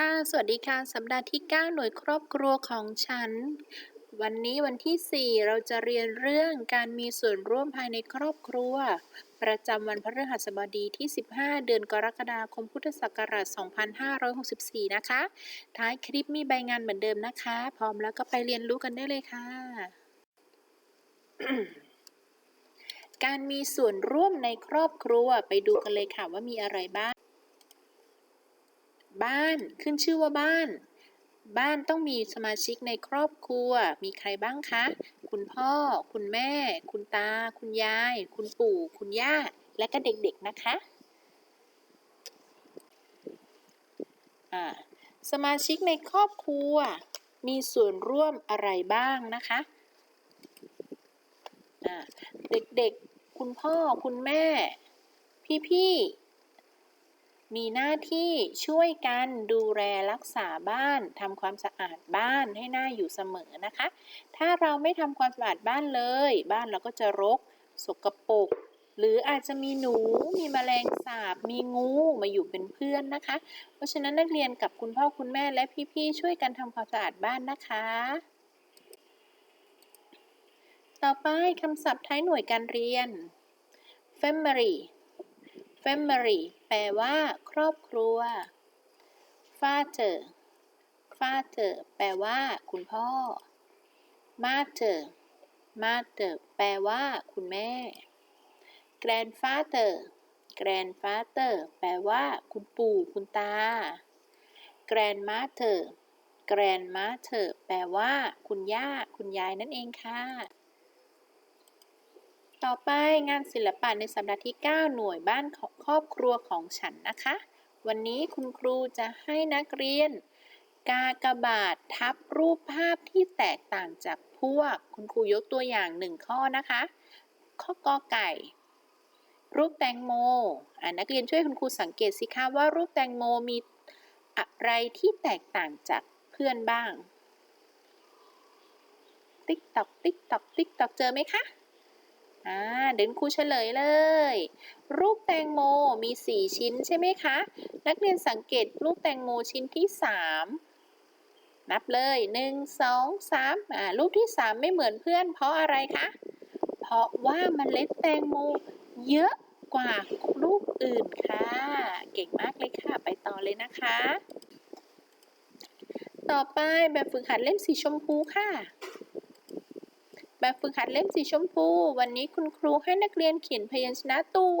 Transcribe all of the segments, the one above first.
ค่ะ สวัสดีค่ะ สัปดาห์ที่ 9 หน่วยครอบครัวของฉัน วันนี้วันที่ 4 เราจะเรียนเรื่องการมีส่วนร่วมภายในครอบครัว ประจำวันพฤหัสบดีที่ 15 เดือนกรกฎาคมพุทธศักราช 2564 นะคะ ท้ายคลิปมีใบงานเหมือนเดิมนะคะ พร้อมแล้วก็ไปเรียนรู้กันได้เลยค่ะ การมีส่วนร่วมในครอบครัวไปดูกันเลยค่ะว่ามีอะไรบ้าง บ้านขึ้นชื่อว่าบ้าน บ้านต้องมีสมาชิกในครอบครัว มีใครบ้างคะ คุณพ่อ คุณแม่ คุณตา คุณยาย คุณปู่ คุณย่า และก็เด็กๆนะคะสมาชิกในครอบครัว มีส่วนร่วมอะไรบ้างนะคะอ่าเด็กๆ คุณพ่อ คุณแม่ พี่ๆ มีหน้าที่ช่วยกันดูแลรักษาบ้านทำความสะอาดบ้านให้หน่าอยู่เสมอนะคะ ถ้าเราไม่ทำความสะอาดบ้านเลย บ้านเราก็จะรก สกปรกหรืออาจจะมีหนู มีแมลงสาบ มีงูมาอยู่เป็นเพื่อนนะคะ เพราะฉะนั้นนักเรียนกับคุณพ่อคุณแม่และพี่ๆช่วยกันทำความสะอาดบ้านนะคะ ต่อไปคำศัพท์ท้ายหน่วยการเรียน family family แปลว่า ครอบครัว father father แปลว่า คุณพ่อ mother mother แปลว่า คุณแม่ grandfather grandfather แปลว่า คุณปู่คุณตา grandmother grandmother แปลว่า คุณย่า คุณยายนั่นเองค่ะ ต่อไปงานศิลปะในสัปดาห์ที่ 9 หน่วยบ้านของครอบครัวของฉันนะคะ วันนี้คุณครูจะให้นักเรียน กากบาททับรูปภาพที่แตกต่างจากพวก คุณครูยกตัวอย่างหนึ่งข้อนะคะ ข้อกอไก่ รูปแตงโมนักเรียนช่วยคุณครูสังเกตสิคะว่ารูปแตงโมมีอะไรที่แตกต่างจากเพื่อนบ้าง ติ๊กตอกติ๊กตอกติ๊กตอกเจอไหมคะ อ่าเดี๋ยวครูเฉลยเลย รูปแตงโมมี 4 ชิ้นใช่ไหมคะ นักเรียนสังเกตรูปแตงโมชิ้นที่ 3 นับเลย 1 2 3อ่ารูปที่ 3 ไม่เหมือนเพื่อน เพราะอะไรคะ เพราะว่าเมล็ดแตงโมเยอะกว่ารูปอื่นค่ะ เก่งมากเลยค่ะ ไปต่อเลยนะคะ ต่อไปแบบฝึกหัดเล่มสีชมพูค่ะ แบบฝึกหัดเล่มสีชมพู วันนี้คุณครูให้นักเรียนเขียนพยัญชนะตัว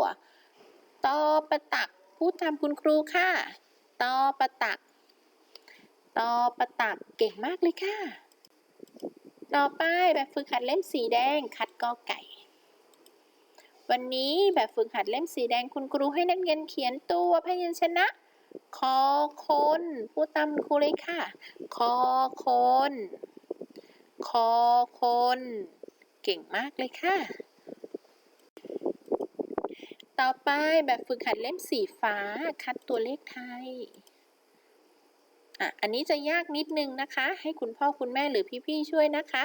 ตอประตักพูดตามคุณครูค่ะตอประตักตอประตักเก่งมากเลยค่ะ ต่อไปแบบฝึกหัดเล่มสีแดงคัดกอไก่ วันนี้แบบฝึกหัดเล่มสีแดงคุณครูให้นักเรียนเขียนตัวพยัญชนะคอคนพูดตามครูเลยค่ะ คอคน คอคน เก่งมากเลยค่ะ ต่อไปแบบฝึกหัดเล่มสีฟ้า คัดตัวเลขไทยอะอันนี้จะยากนิดนึงนะคะ ให้คุณพ่อคุณแม่หรือพี่ๆช่วยนะคะ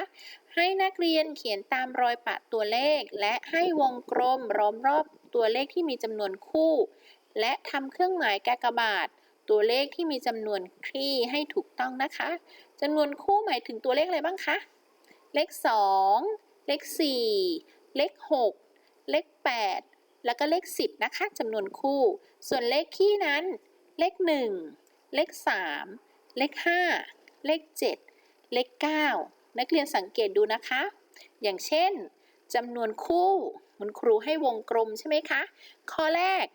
ให้นักเรียนเขียนตามรอยปะตัวเลข และให้วงกลมล้อมรอบตัวเลขที่มีจำนวนคู่ และทำเครื่องหมายกากบาท ตัวเลขที่มีจำนวนคลี่ให้ถูกต้องนะคะ จำนวนคู่หมายถึงตัวเลขอะไรบ้างคะ เลข 2 เลข 4 เลข 6 เลข 8 แล้วก็เลข 10 นะคะจำนวนคู่ ส่วนเลขคี่นั้น เลข 1 เลข 3 เลข 5 เลข 7 เลข 9 นักเรียนสังเกตดูนะคะ อย่างเช่นจำนวนคู่คุณครูให้วงกลมใช่ไหมคะ ข้อแรก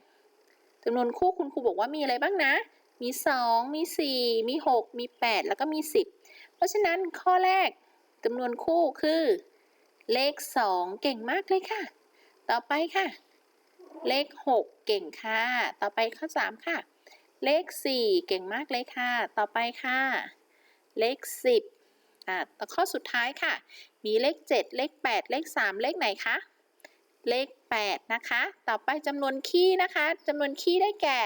จำนวนคู่คุณครูบอกว่ามีอะไรบ้างนะ มี 2 มี 4 มี 6 มี 8 แล้วก็มี 10 ราะฉะนั้นข้อแรกจำนวนคู่คือ เลข 2 เก่งมากเลยค่ะ ต่อไปค่ะ เลข 6 เก่งค่ะ ต่อไปข้อ 3 ค่ะ เลข 4 เก่งมากเลยค่ะ ต่อไปค่ะ เลข 10อ่าต่อข้อสุดท้ายค่ะ มีเลข 7 เลข 8 เลข 3 เลขไหนคะ เลข 8 นะคะ ต่อไปจำนวนคี่นะคะจำนวนคี่ได้แก่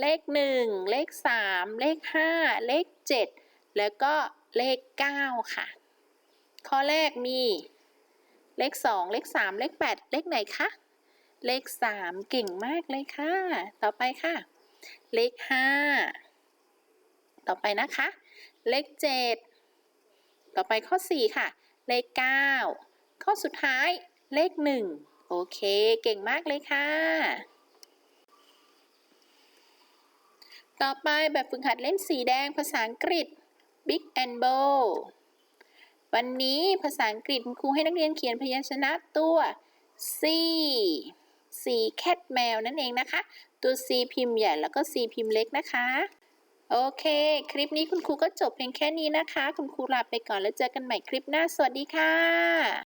เลข 1 เลข 3 เลข 5 เลข 7 แล้วก็ เลข 9 ค่ะ ข้อแรกมีเลข 2 เลข 3 เลข 8 เลขไหนคะ เลข 3 เก่งมากเลยค่ะ ต่อไปค่ะ เลข 5 ต่อไปนะคะ เลข 7 ต่อไปข้อ 4 ค่ะ เลข 9 ข้อสุดท้ายเลข 1 โอเค เก่งมากเลยค่ะต่อไปแบบฝึกหัดเล่มสีแดงภาษาอังกฤษ Big and Bold วันนี้ภาษาอังกฤษคุณครูให้นักเรียนเขียนพยัญชนะตัว C C cat แมวนั่นเองนะคะ ตัว C พิมพ์ใหญ่แล้วก็ C พิมพ์เล็กนะคะ โอเค คลิปนี้คุณครูก็จบเพียงแค่นี้นะคะ คุณครูลาไปก่อนแล้วเจอกันใหม่คลิปหน้า สวัสดีค่ะ